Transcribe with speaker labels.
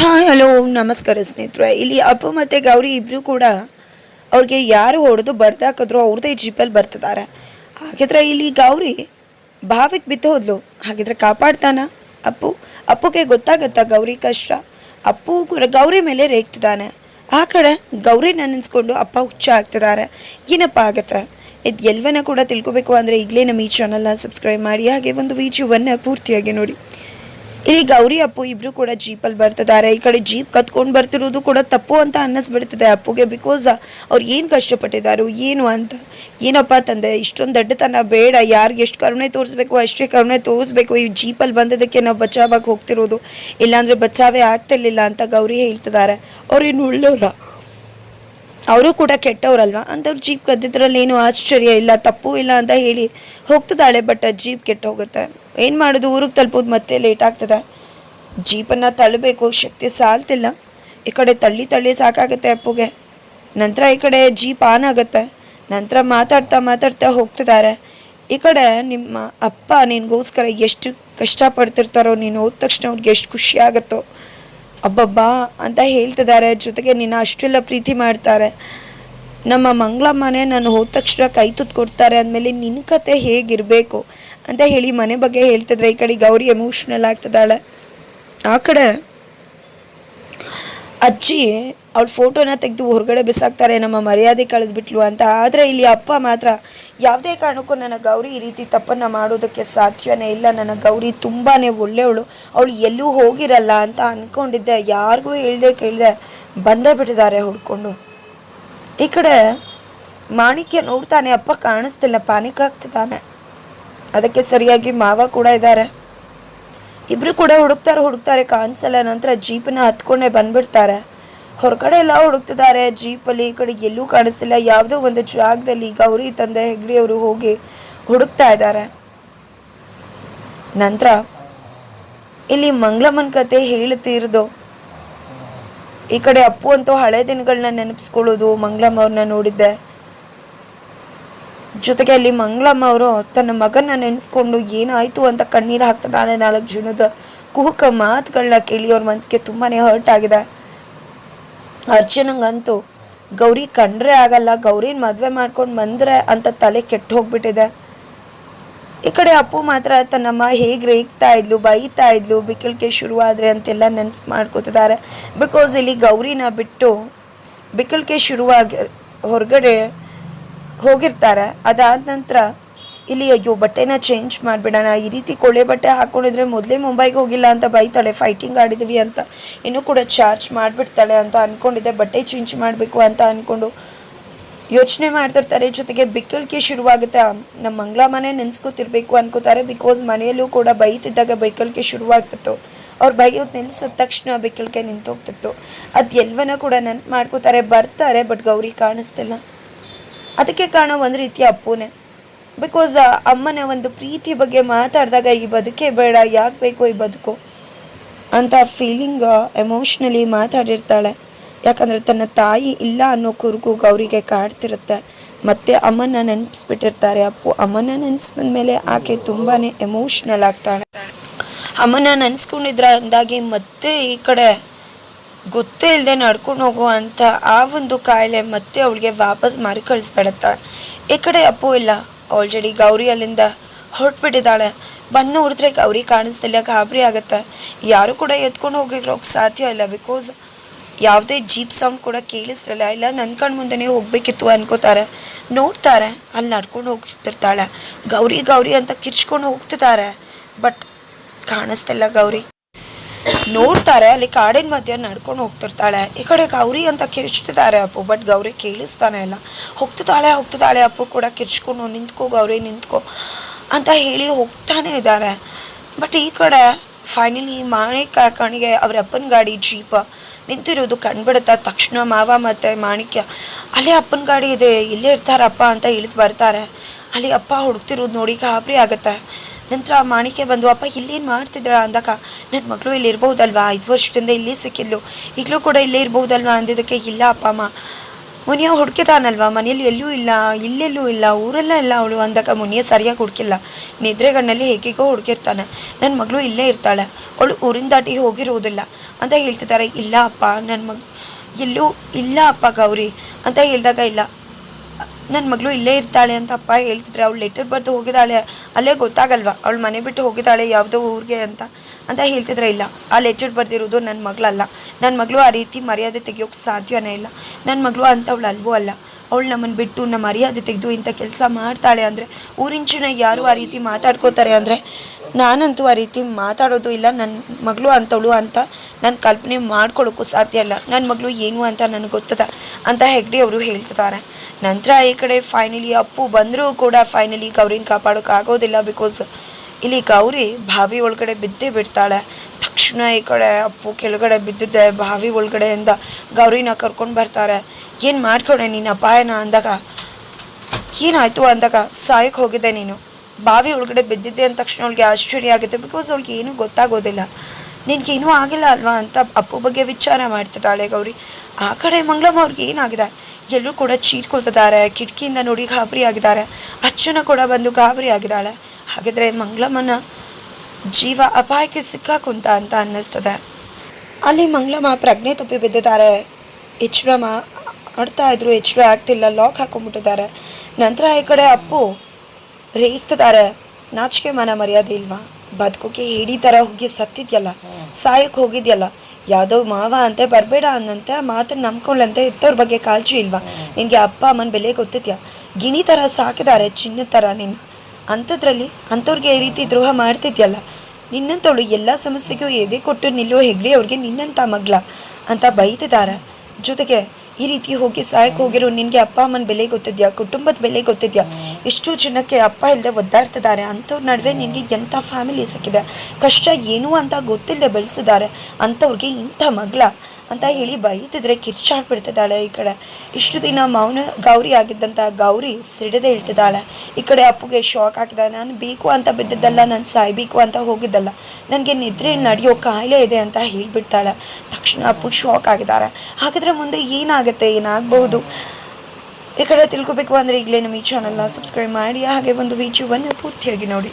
Speaker 1: Hi hello ನಮಸ್ಕಾರ ಸ್ನೇಹಿತರೆ. ಇಲ್ಲಿ ಅಪ್ಪು ಮತ್ತು ಗೌರಿ ಇಬ್ಬರು ಕೂಡ ಅವ್ರಿಗೆ ಯಾರು ಹೊಡೆದು ಬಡ್ದಾಕಿದ್ರು ಅವ್ರದ್ದೇ ಜೀಪಲ್ಲಿ ಬರ್ತಿದ್ದಾರೆ ಹಾಗಿದ್ರೆ ಇಲ್ಲಿ ಗೌರಿ ಬಾವಿಗೆ ಬಿದ್ದು ಹೋದ್ಲು. ಹಾಗಿದ್ರೆ ಕಾಪಾಡ್ತಾನ ಅಪ್ಪು? ಅಪ್ಪುಗೆ ಗೊತ್ತಾಗತ್ತಾ ಗೌರಿ ಕಷ್ಟ? ಅಪ್ಪು ಕೂಡ ಗೌರಿ ಮೇಲೆ ರೇಗ್ತಿದ್ದಾನೆ ಆ ಕಡೆ ಗೌರಿ ನೆನೆಸ್ಕೊಂಡು ಅಪ್ಪ ಹುಚ್ಚ ಆಗ್ತಿದ್ದಾರೆ ಏನಪ್ಪ ಆಗತ್ತೆ? ಇದು ಎಲ್ಲವನ್ನ ಕೂಡ ತಿಳ್ಕೊಬೇಕು ಅಂದರೆ ಈಗಲೇ ನಮ್ಮ ಈ ಚಾನಲ್ನ ಸಬ್ಸ್ಕ್ರೈಬ್ ಮಾಡಿ. ಹಾಗೆ ಒಂದು ವಿಡಿಯೋವನ್ನು ಪೂರ್ತಿಯಾಗಿ ನೋಡಿ. ಇಲ್ಲಿ ಗೌರಿ ಅಪ್ಪು ಇಬ್ರು ಕೂಡ ಜೀಪಲ್ಲಿ ಬರ್ತಿದ್ದಾರೆ. ಈ ಕಡೆ ಜೀಪ್ ಕತ್ಕೊಂಡು ಬರ್ತಿರೋದು ಕೂಡ ತಪ್ಪು ಅಂತ ಅನ್ನಿಸ್ಬಿಡ್ತದೆ ಅಪ್ಪುಗೆ ಬಿಕಾಸ್ ಅವ್ರು ಏನು ಕಷ್ಟಪಟ್ಟಿದ್ದಾರೆ, ಏನು ಅಂತ. ಏನಪ್ಪ ತಂದೆ, ಇಷ್ಟೊಂದು ದಡ್ಡತನ ಬೇಡ. ಯಾರಿಗೆ ಎಷ್ಟು ಕರುಣೆ ತೋರಿಸ್ಬೇಕು, ಅಷ್ಟೇ ಕರುಣೆ ತೋರಿಸ್ಬೇಕು. ಈ ಜೀಪಲ್ಲಿ ಬಂದಿದ್ದಕ್ಕೆ ನಾವು ಬಚಾವಾಗಿ ಹೋಗ್ತಿರೋದು. ಇಲ್ಲಾಂದರೆ ಬಚಾವೇ ಆಗ್ತಿರ್ಲಿಲ್ಲ ಅಂತ ಗೌರಿ ಹೇಳ್ತಿದ್ದಾರೆ. ಅವ್ರೇನು ಒಳ್ಳೆಯವ್ರ ಅವರು ಕೂಡ ಕೆಟ್ಟವ್ರಲ್ವಾ? ಅಂಥವ್ರು ಜೀಪ್ ಕದ್ದಿದ್ರಲ್ಲಿ ಏನು ಆಶ್ಚರ್ಯ ಇಲ್ಲ, ತಪ್ಪು ಇಲ್ಲ ಅಂತ ಹೇಳಿ ಹೋಗ್ತದಾಳೆ ಬಟ್ ಜೀಪ್ ಕೆಟ್ಟ ಹೋಗುತ್ತೆ. ಏನು ಮಾಡೋದು? ಊರಿಗೆ ತಲುಪೋದು ಮತ್ತೆ ಲೇಟ್ ಆಗ್ತದೆ? ಜೀಪನ್ನು ತಳ್ಳಬೇಕು ಶಕ್ತಿ ಸಾಲ್ತಿಲ್ಲ. ಈ ಕಡೆ ತಳ್ಳಿ ತಳ್ಳಿ ಸಾಕಾಗುತ್ತೆ ಅಪ್ಪುಗೆ. ನಂತರ ಈ ಕಡೆ ಜೀಪ್ ಆನ್ ಆಗುತ್ತೆ. ನಂತರ ಮಾತಾಡ್ತಾ ಮಾತಾಡ್ತಾ ಹೋಗ್ತಿದ್ದಾರೆ. ಈ ಕಡೆ ನಿಮ್ಮ ಅಪ್ಪ ನಿನಗೋಸ್ಕರ ಎಷ್ಟು ಕಷ್ಟಪಡ್ತಿರ್ತಾರೋ, ನೀನು ಹೋದ ತಕ್ಷಣ ಅವ್ರಿಗೆ ಎಷ್ಟು ಖುಷಿ ಆಗುತ್ತೋ. ಅಬ್ಬಬ್ಬಾ ಅಂತ ಹೇಳ್ತಿದ್ದಾರೆ. ಜೊತೆಗೆ ನಿನ್ನ ಅಷ್ಟೆಲ್ಲ ಪ್ರೀತಿ ಮಾಡ್ತಾರೆ. ನಮ್ಮ ಮಂಗಳಮ್ಮನೇ ನಾನು ಹೋದ ತಕ್ಷಣ ಕೈ ತುತ್ತು ಕೊಡ್ತಾರೆ. ಅಂದಮೇಲೆ ನಿನ್ನ ಕತೆ ಹೇಗಿರಬೇಕು ಅಂತ ಹೇಳಿ ಮನೆ ಬಗ್ಗೆ ಹೇಳ್ತಿದ್ರೆ ಈ ಕಡೆ ಗೌರಿ ಎಮೋಷ್ನಲ್ ಆಗ್ತಿದ್ದಾಳೆ. ಆ ಕಡೆ ಅಜ್ಜಿ ಅವಳ ಫೋಟೋನ ತೆಗೆದು ಹೊರಗಡೆ ಬಿಸಾಕ್ತಾರೆ, ನಮ್ಮ ಮರ್ಯಾದೆ ಕಳೆದ್ಬಿಟ್ಲು ಅಂತ. ಆದರೆ ಇಲ್ಲಿ ಅಪ್ಪ ಮಾತ್ರ, ಯಾವುದೇ ಕಾರಣಕ್ಕೂ ನನ್ನ ಗೌರಿ ಈ ರೀತಿ ತಪ್ಪನ್ನು ಮಾಡೋದಕ್ಕೆ ಸಾಧ್ಯವೇ ಇಲ್ಲ. ನನ್ನ ಗೌರಿ ತುಂಬಾ ಒಳ್ಳೆಯವಳು ಅವಳು ಎಲ್ಲೂ ಹೋಗಿರಲ್ಲ ಅಂತ ಅಂದ್ಕೊಂಡಿದ್ದೆ ಯಾರಿಗೂ ಹೇಳ್ದೆ ಕೇಳಿದೆ ಬಂದೇ ಬಿಟ್ಟಿದ್ದಾರೆ ಹುಡ್ಕೊಂಡು. ಈ ಕಡೆ ಮಾಣಿಕ್ಯ ನೋಡ್ತಾನೆ, ಅಪ್ಪ ಕಾಣಿಸ್ತಿಲ್ಲ, ಪಾನಿಕ್ ಆಗ್ತಿದ್ದಾನೆ. ಅದಕ್ಕೆ ಸರಿಯಾಗಿ ಮಾವ ಕೂಡ ಇದ್ದಾರೆ. ಇಬ್ಬರು ಕೂಡ ಹುಡುಕ್ತಾರೆ ಹುಡುಕ್ತಾರೆ. ಕಾಣಿಸಲ್ಲ, ನಂತರ ಜೀಪನ್ನ ಹತ್ಕೊಂಡೇ ಬಂದ್ಬಿಡ್ತಾರೆ. ಹೊರಗಡೆ ಎಲ್ಲ ಹುಡುಕ್ತಿದ್ದಾರೆ. ಜೀಪಲ್ಲಿ ಈ ಕಡೆ ಎಲ್ಲೂ ಕಾಣಿಸ್ತಿಲ್ಲ. ಯಾವುದೋ ಒಂದು ಜಾಗದಲ್ಲಿ ಗೌರಿ ತಂದೆ ಹೆಗ್ಡಿಯವರು ಹೋಗಿ ಹುಡುಕ್ತಾ ಇದ್ದಾರೆ. ನಂತರ ಇಲ್ಲಿ ಮಂಗಳಮ್ಮನ ಕತೆ ಹೇಳ್ತಿರೋದು ಈ ಕಡೆ ಅಪ್ಪು ಅಂತೂ ಹಳೆ ದಿನಗಳನ್ನ ನೆನಪಿಸ್ಕೊಳ್ಳೋದು ಮಂಗಳಮ್ಮ ಅವ್ರನ್ನ ನೋಡಿದ್ದೆ. ಜೊತೆಗೆ ಅಲ್ಲಿ ಮಂಗಳಮ್ಮ ಅವರು ತನ್ನ ಮಗನ ನೆನೆಸ್ಕೊಂಡು ಏನಾಯ್ತು ಅಂತ ಕಣ್ಣೀರು ಹಾಕ್ತಿದ್ದಾನೆ ನಾಲ್ಕು ಜನದ ಕುಹುಕ ಮಾತುಗಳನ್ನ ಕೇಳಿ ಅವ್ರ ಮನಸ್ಸಿಗೆ ತುಂಬಾನೇ ಹರ್ಟ್ ಆಗಿದೆ. ಅರ್ಜುನಂಗಂತೂ, ಗೌರಿ ಕಂಡ್ರೆ ಆಗಲ್ಲ, ಗೌರಿನ ಮದುವೆ ಮಾಡ್ಕೊಂಡು ಬಂದ್ರೆ ಅಂತ ತಲೆ ಕೆಟ್ಟು ಹೋಗ್ಬಿಟ್ಟಿದೆ. ಈ ಕಡೆ ಅಪ್ಪು ಮಾತ್ರ ತನ್ನಮ್ಮ ಹೇಗೆ ರೇಗ್ತಾ ಇದ್ಲು, ಬೈತಾ ಇದ್ಲು, ಬಿಕ್ಕಳಿಕೆ ಶುರುವಾದ್ರೆ ಅಂತೆಲ್ಲ ನೆನ್ಸು ಮಾಡ್ಕೋತಿದ್ದಾರೆ ಬಿಕಾಸ್ ಇಲ್ಲಿ ಗೌರಿನ ಬಿಟ್ಟು ಬಿಕ್ಕಳಿಕೆ ಶುರುವಾಗಿ ಹೊರಗಡೆ ಹೋಗಿರ್ತಾರೆ. ಅದಾದ ನಂತರ ಇಲ್ಲಿ ಅಯ್ಯೋ, ಬಟ್ಟೆನ ಚೇಂಜ್ ಮಾಡಿಬಿಡೋಣ. ಈ ರೀತಿ ಕೊಳೆ ಬಟ್ಟೆ ಹಾಕ್ಕೊಂಡಿದ್ರೆ ಮೊದಲೇ ಮುಂಬೈಗೆ ಹೋಗಿಲ್ಲ ಅಂತ ಬೈತಾಳೆ. ಫೈಟಿಂಗ್ ಆಡಿದ್ವಿ ಅಂತ. ಇನ್ನೂ ಕೂಡ ಚಾರ್ಜ್ ಮಾಡಿಬಿಡ್ತಾಳೆ ಅಂತ ಅಂದ್ಕೊಂಡಿದ್ದೆ ಬಟ್ಟೆ ಚೇಂಜ್ ಮಾಡಬೇಕು ಅಂತ ಅಂದ್ಕೊಂಡು ಯೋಚನೆ ಮಾಡ್ತಿರ್ತಾರೆ. ಜೊತೆಗೆ ಬಿಕ್ಕಳಿಕೆ ಶುರುವಾಗುತ್ತೆ. ನಮ್ಮ ಮಂಗಳಮ್ಮನೇ ನೆನ್ಸ್ಕೊತಿರ್ಬೇಕು ಅನ್ಕೋತಾರೆ. ಬಿಕಾಸ್ ಮನೆಯಲ್ಲೂ ಕೂಡ ಬೈತಿದ್ದಾಗ ಬೈಕಳಿಕೆ ಶುರುವಾಗ್ತಿತ್ತು. ಅವ್ರು ಬೈಯೋದು ನಿಲ್ಸಿದ ತಕ್ಷಣ ಬಿಕ್ಕಳಿಕೆ ನಿಂತೋಗ್ತಿತ್ತು. ಅದು ಎಲ್ವನ ಕೂಡ ನೆನ್ಪು ಮಾಡ್ಕೋತಾರೆ. ಬರ್ತಾರೆ ಬಟ್ ಗೌರಿ ಕಾಣಿಸ್ತಿಲ್ಲ. ಅದಕ್ಕೆ ಕಾರಣ ಒಂದು ರೀತಿಯ ಅಪ್ಪುನೇ. ಬಿಕಾಸ್ ಅಮ್ಮನ ಒಂದು ಪ್ರೀತಿ ಬಗ್ಗೆ ಮಾತಾಡಿದಾಗ ಈ ಬದುಕೇ ಬೇಡ, ಯಾಕೆ ಬೇಕು ಈ ಬದುಕು? ಅಂತ ಫೀಲಿಂಗ್ ಎಮೋಷ್ನಲಿ ಮಾತಾಡಿರ್ತಾಳೆ. ಯಾಕಂದರೆ ತನ್ನ ತಾಯಿ ಇಲ್ಲ ಅನ್ನೋ ಕುರುಗು ಗೌರಿಗೆ ಕಾಡ್ತಿರುತ್ತೆ. ಮತ್ತೆ ಅಮ್ಮನ ನೆನೆಸ್ಬಿಟ್ಟಿರ್ತಾರೆ ಅಪ್ಪು ಅಮ್ಮನ ನೆನೆಸ್ಬಂದ ಮೇಲೆ ಆಕೆ ತುಂಬಾ ಎಮೋಷ್ನಲ್ ಆಗ್ತಾಳೆ. ಅಮ್ಮನ ನೆನೆಸ್ಕೊಂಡಿದ್ರ ಅಂದಾಗಿ ಮತ್ತೆ ಈ ಕಡೆ ಗೊತ್ತೇ ಇಲ್ಲದೆ ನಡ್ಕೊಂಡು ಹೋಗುವಂಥ ಆ ಒಂದು ಕಾಯಿಲೆ ಮತ್ತೆ ಅವಳಿಗೆ ವಾಪಸ್ ಮಾರಿ ಕಳಿಸ್ಬಿಡತ್ತೆ ಈ ಕಡೆ ಅಪ್ಪು ಇಲ್ಲ. ಆಲ್ರೆಡಿ ಗೌರಿ ಅಲ್ಲಿಂದ ಹೊರಟ್ಬಿಟ್ಟಿದ್ದಾಳೆ. ಬಂದು ನೋಡಿದ್ರೆ ಗೌರಿ ಕಾಣಿಸ್ತಿಲ್ಲ, ಗಾಬರಿ ಆಗುತ್ತೆ. ಯಾರು ಕೂಡ ಎತ್ಕೊಂಡು ಹೋಗಿರೋಕ್ಕೆ ಸಾಧ್ಯ ಇಲ್ಲ ಬಿಕಾಸ್ ಯಾವುದೇ ಜೀಪ್ ಸೌಂಡ್ ಕೂಡ ಕೇಳಿಸ್ತಿರಲ್ಲ ಇಲ್ಲ ನನ್ನ ಕಣ್ಣು ಮುಂದೆನೇ ಹೋಗಬೇಕಿತ್ತು ಅನ್ಕೋತಾರೆ. ನೋಡ್ತಾರೆ, ಅಲ್ಲಿ ನಡ್ಕೊಂಡು ಹೋಗ್ತಿರ್ತಾಳೆ. ಗೌರಿ ಗೌರಿ ಅಂತ ಕಿರ್ಚ್ಕೊಂಡು ಹೋಗ್ತಿದ್ದಾರೆ. ಬಟ್ ಕಾಣಿಸ್ತಿಲ್ಲ ಗೌರಿ. ನೋಡ್ತಾರೆ, ಅಲ್ಲಿ ಕಾಡಿನ ಮಧ್ಯೆ ನಡ್ಕೊಂಡು ಹೋಗ್ತಿರ್ತಾಳೆ. ಈ ಕಡೆ ಗೌರಿ ಅಂತ ಕಿರ್ಚ್ತಿದ್ದಾರೆ ಅಪ್ಪು ಬಟ್ ಗೌರಿ ಕೇಳಿಸ್ತಾನೆ ಇಲ್ಲ. ಹೋಗ್ತಿದ್ದಾಳೆ ಹೋಗ್ತಿದ್ದಾಳೆ ಅಪ್ಪು ಕೂಡ ಕಿರ್ಚ್ಕೊಂಡು, ನಿಂತ್ಕೋ ಗೌರಿ, ನಿಂತ್ಕೋ ಅಂತ ಹೇಳಿ ಹೋಗ್ತಾನೆ ಇದ್ದಾರೆ. ಬಟ್ ಈ ಕಡೆ ಫೈನಲಿ ಮಾಣಿಕ ಕಣಿಗೆ, ಅವ್ರ ಅಪ್ಪನ ಗಾಡಿ ಜೀಪ ನಿಂತಿರೋದು ಕಂಡುಬಿಡುತ್ತೆ. ತಕ್ಷಣ ಮಾವ ಮತ್ತು ಮಾಣಿಕ್ಯ, ಅಲ್ಲೇ ಅಪ್ಪನ ಗಾಡಿ ಇದೆ, ಇಲ್ಲೇ ಇರ್ತಾರಪ್ಪ ಅಂತ ಇಳಿದು ಬರ್ತಾರೆ. ಅಲ್ಲಿ ಅಪ್ಪ ಹುಡುಕ್ತಿರೋದು ನೋಡಿ ಗಾಬರಿ ಆಗುತ್ತೆ. ನಂತರ ಮಾಣಿಕೆ ಬಂದು, ಅಪ್ಪ, ಇಲ್ಲೇನು ಮಾಡ್ತಿದ್ರ ಅಂದಾಗ ನನ್ನ ಮಗಳು ಇಲ್ಲಿ ಇರ್ಬೋದಲ್ವಾ ಐದು ವರ್ಷದಿಂದ ಇಲ್ಲೇ ಸಿಕ್ಕಿದ್ಲು. ಈಗಲೂ ಕೂಡ ಇಲ್ಲೇ ಇರ್ಬೋದಲ್ವಾ ಅಂದಿದ್ದಕ್ಕೆ, ಇಲ್ಲ, ಅಪ್ಪ, ಅಮ್ಮ. ಮುನಿಯ ಹುಡುಕಿದಾನಲ್ವಾ? ಮನೆಯಲ್ಲಿ ಎಲ್ಲೂ ಇಲ್ಲ, ಇಲ್ಲೆಲ್ಲೂ ಇಲ್ಲ, ಊರೆಲ್ಲ ಇಲ್ಲ ಅವಳು. ಅಂದಾಗ ಮುನಿಯ ಸರಿಯಾಗಿ ಹುಡುಕಿಲ್ಲ. ನಿದ್ರೆಗಣ್ಣಲ್ಲಿ ಹೇಗೆಗೋ ಹುಡುಕಿರ್ತಾನೆ ನನ್ನ ಮಗಳು ಇಲ್ಲೇ ಇರ್ತಾಳೆ. ಅವಳು ಊರಿನ ದಾಟಿ ಹೋಗಿರುವುದಿಲ್ಲ ಅಂತ ಹೇಳ್ತಿದ್ದಾರೆ. ಇಲ್ಲ, ಅಪ್ಪ ನನ್ನ ಮಗ ಎಲ್ಲೂ ಇಲ್ಲ, ಅಪ್ಪ ಗೌರಿ. ಅಂತ ಹೇಳಿದಾಗ, ಇಲ್ಲ ನನ್ನ ಮಗಳು ಇಲ್ಲೇ ಇರ್ತಾಳೆ ಅಂತ ಅಪ್ಪ ಹೇಳ್ತಿದ್ರೆ ಅವಳು ಲೆಟರ್ ಬರೆದು ಹೋಗಿದ್ದಾಳೆ. ಅಲ್ಲೇ ಗೊತ್ತಾಗಲ್ವಾ? ಅವಳು ಮನೆ ಬಿಟ್ಟು ಹೋಗಿದ್ದಾಳೆ ಯಾವುದೋ ಊರಿಗೆ ಅಂತ. ಅಂತ ಹೇಳ್ತಿದ್ರೆ ಇಲ್ಲ. ಆ ಲೆಟರ್ ಬರೆದಿರೋದು ನನ್ನ ಮಗಳಲ್ಲ. ನನ್ನ ಮಗಳು ಆ ರೀತಿ ಮರ್ಯಾದೆ ತೆಗಿಯೋಕ್ಕೆ ಸಾಧ್ಯವೇ ಇಲ್ಲ. ನನ್ನ ಮಗಳು ಅಂತ ಅವಳು ಅಲ್ವೂ ಅಲ್ಲ. ಅವಳು ನಮ್ಮನ್ನು ಬಿಟ್ಟು ನಮ್ಮ ಮರ್ಯಾದೆ ತೆಗೆದು ಇಂಥ ಕೆಲಸ ಮಾಡ್ತಾಳೆ ಅಂದರೆ ಊರಿನ ಯಾರು ಆ ರೀತಿ ಮಾತಾಡ್ಕೋತಾರೆ ಅಂದರೆ ನಾನಂತೂ ಆ ರೀತಿ ಮಾತಾಡೋದು ಇಲ್ಲ. ನನ್ನ ಮಗಳು ಅಂಥವಳು ಅಂತ ನಾನು ಕಲ್ಪನೆ ಮಾಡ್ಕೊಳ್ಳೋಕ್ಕೂ ಸಾಧ್ಯ ಇಲ್ಲ. ನನ್ನ ಮಗಳು ಏನು ಅಂತ ನನಗೆ ಗೊತ್ತದ ಅಂತ ಹೆಗ್ಡಿ ಅವರು ಹೇಳ್ತಿದ್ದಾರೆ ನಂತರ ಈ ಕಡೆ ಫೈನಲಿ ಅಪ್ಪು ಬಂದರೂ ಕೂಡ ಫೈನಲಿ ಗೌರಿನ ಕಾಪಾಡೋಕೆ ಆಗೋದಿಲ್ಲ ಬಿಕಾಸ್ ಇಲ್ಲಿ ಗೌರಿ ಬಾವಿ ಒಳಗಡೆ ಬಿದ್ದೇ ಬಿಡ್ತಾಳೆ. ತಕ್ಷಣ ಈ ಕಡೆ ಅಪ್ಪು ಕೆಳಗಡೆ ಬಿದ್ದಿದ್ದೆ ಬಾವಿ ಒಳಗಡೆಯಿಂದ ಗೌರಿನ ಕರ್ಕೊಂಡು ಬರ್ತಾರೆ. ಏನು ಮಾಡ್ಕೊಂಡೆ ನೀನು ಅಪಾಯನ ಅಂದಾಗ? ಏನಾಯಿತು ಅಂದಾಗ? ಸಾಯಕ್ಕೆ ಹೋಗಿದ್ದೆ ನೀನು. ಬಾವಿ ಒಳಗಡೆ ಬಿದ್ದಿದ್ದೆ ಅಂದ ತಕ್ಷಣ ಅವಳಿಗೆ ಆಶ್ಚರ್ಯ ಆಗುತ್ತೆ. ಬಿಕಾಸ್ ಅವ್ಳಿಗೆ ಏನೂ ಗೊತ್ತಾಗೋದಿಲ್ಲ. ನಿನಗೇನೂ ಆಗಿಲ್ಲ ಅಲ್ವಾ ಅಂತ ಅಪ್ಪು ಬಗ್ಗೆ ವಿಚಾರ ಮಾಡ್ತಿದ್ದಾಳೆ ಗೌರಿ. ಆ ಕಡೆ ಮಂಗಳಮ್ಮ ಅವ್ರಿಗೆ ಏನಾಗಿದೆ? ಎಲ್ಲರೂ ಕೂಡ ಚೀರ್ಕೊಳ್ತಿದ್ದಾರೆ. ಕಿಟಕಿಯಿಂದ ನೋಡಿ ಗಾಬರಿ ಆಗಿದ್ದಾರೆ. ಅಚ್ಚನ ಕೂಡ ಬಂದು ಗಾಬರಿ ಆಗಿದ್ದಾಳೆ. ಹಾಗಿದ್ರೆ ಮಂಗಳಮ್ಮನ ಜೀವ ಅಪಾಯಕ್ಕೆ ಸಿಕ್ಕಾಕುಂತ ಅಂತ ಅನ್ನಿಸ್ತದೆ. ಅಲ್ಲಿ ಮಂಗಳಮ್ಮ ಪ್ರಜ್ಞೆ ತಪ್ಪಿ ಬಿದ್ದಿದ್ದಾರೆ. ಎಚ್ಚರ ಆಡ್ತಾ ಇದ್ರು. ಎಚ್ಚರ ಆಗ್ತಿಲ್ಲ. ಲಾಕ್ ಹಾಕೊಂಡ್ಬಿಟ್ಟಿದ್ದಾರೆ. ನಂತರ ಈ ಕಡೆ ಅಪ್ಪು ರೇಗ್ತಿದ್ದಾರೆ ನಾಚಿಕೆ ಮನ ಮರ್ಯಾದೆ ಇಲ್ವಾ? ಬದುಕೋಕೆ ಹೇಡಿ ಥರ ಹೋಗಿ ಸತ್ತಿದ್ಯಲ್ಲ? ಸಾಯಕ್ಕೆ ಹೋಗಿದ್ಯಲ್ಲ? ಯಾವುದೋ ಮಾವ ಅಂತ ಬರಬೇಡ ಅನ್ನಂತೆ ಮಾತ್ರ ನಂಬ್ಕೊಳ್ಳಂತೆ ಇತ್ತವ್ರ ಬಗ್ಗೆ ಕಾಳಜಿ ಇಲ್ವಾ? ನಿನಗೆ ಅಪ್ಪ ಅಮ್ಮನ ಬೆಲೆ ಗೊತ್ತಿದ್ಯಾ? ಗಿಣಿ ಥರ ಸಾಕಿದ್ದಾರೆ ಚಿನ್ನದ ಥರ ನಿನ್ನ. ಅಂಥದ್ರಲ್ಲಿ ಅಂಥವ್ರಿಗೆ ಈ ರೀತಿ ದ್ರೋಹ ಮಾಡ್ತಿದ್ಯಲ್ಲ? ನಿನ್ನಂತವಳು ಎಲ್ಲ ಸಮಸ್ಯೆಗೂ ಎದೆ ಕೊಟ್ಟು ನಿಲ್ಲೋ ಹೆಗ್ಡೆ ಅವ್ರಿಗೆ ನಿನ್ನಂತ ಮಗ್ಲ ಅಂತ ಬೈತಿದ್ದಾರೆ ಜೊತೆಗೆ ಈ ರೀತಿ ಹೋಗಿ ಸಾಯಕ್ಕೆ ಹೋಗಿರೋ ನಿನಗೆ ಅಪ್ಪ ಅಮ್ಮನ ಬೆಲೆ ಗೊತ್ತಿದ್ಯಾ? ಕುಟುಂಬದ ಬೆಲೆ ಗೊತ್ತಿದ್ಯಾ? ಎಷ್ಟು ಜನಕ್ಕೆ ಅಪ್ಪ ಇಲ್ಲದೆ ಒದ್ದಾಡ್ತಿದ್ದಾರೆ. ಅಂಥವ್ರ ನಡುವೆ ನಿನಗೆ ಎಂಥ ಫ್ಯಾಮಿಲಿ ಸಿಕ್ಕಿದೆ? ಕಷ್ಟ ಏನು ಅಂತ ಗೊತ್ತಿಲ್ಲದೆ ಬೆಳೆಸಿದ್ದಾರೆ. ಅಂಥವ್ರಿಗೆ ಇಂಥ ಮಗಳ ಅಂತ ಹೇಳಿ ಬೈತಿದ್ರೆ ಕಿರ್ಚಾಡ್ಬಿಡ್ತಿದ್ದಾಳೆ ಈ ಕಡೆ. ಇಷ್ಟು ದಿನ ಮೌನ ಗೌರಿ ಆಗಿದ್ದಂಥ ಗೌರಿ ಸಿಡದೆ ಇಳ್ತಿದ್ದಾಳೆ. ಈ ಕಡೆ ಅಪ್ಪಗೆ ಶಾಕ್ ಆಗಿದೆ. ನಾನು ಬೇಕು ಅಂತ ಬಿದ್ದಿದ್ದಲ್ಲ, ನಾನು ಸಾಯ್ಬೇಕು ಅಂತ ಹೋಗಿದ್ದಲ್ಲ. ನನಗೆ ನಿದ್ರೆ ನಡೆಯೋ ಕಾಯಿಲೆ ಇದೆ ಅಂತ ಹೇಳಿಬಿಡ್ತಾಳೆ. ತಕ್ಷಣ ಅಪ್ಪಗೆ ಶಾಕ್ ಆಗಿದ್ದಾರೆ. ಹಾಗಾದರೆ ಮುಂದೆ ಏನಾಗುತ್ತೆ ಏನಾಗಬಹುದು? ಈ ಕಡೆ ತಿಳ್ಕೊಬೇಕು ಅಂದರೆ ಈಗಲೇ ನಮ್ಮ ಈ ಚಾನಲ್ನ ಸಬ್ಸ್ಕ್ರೈಬ್ ಮಾಡಿ, ಹಾಗೆ ಒಂದು ವಿಡಿಯೋವನ್ನು ಪೂರ್ತಿಯಾಗಿ ನೋಡಿ.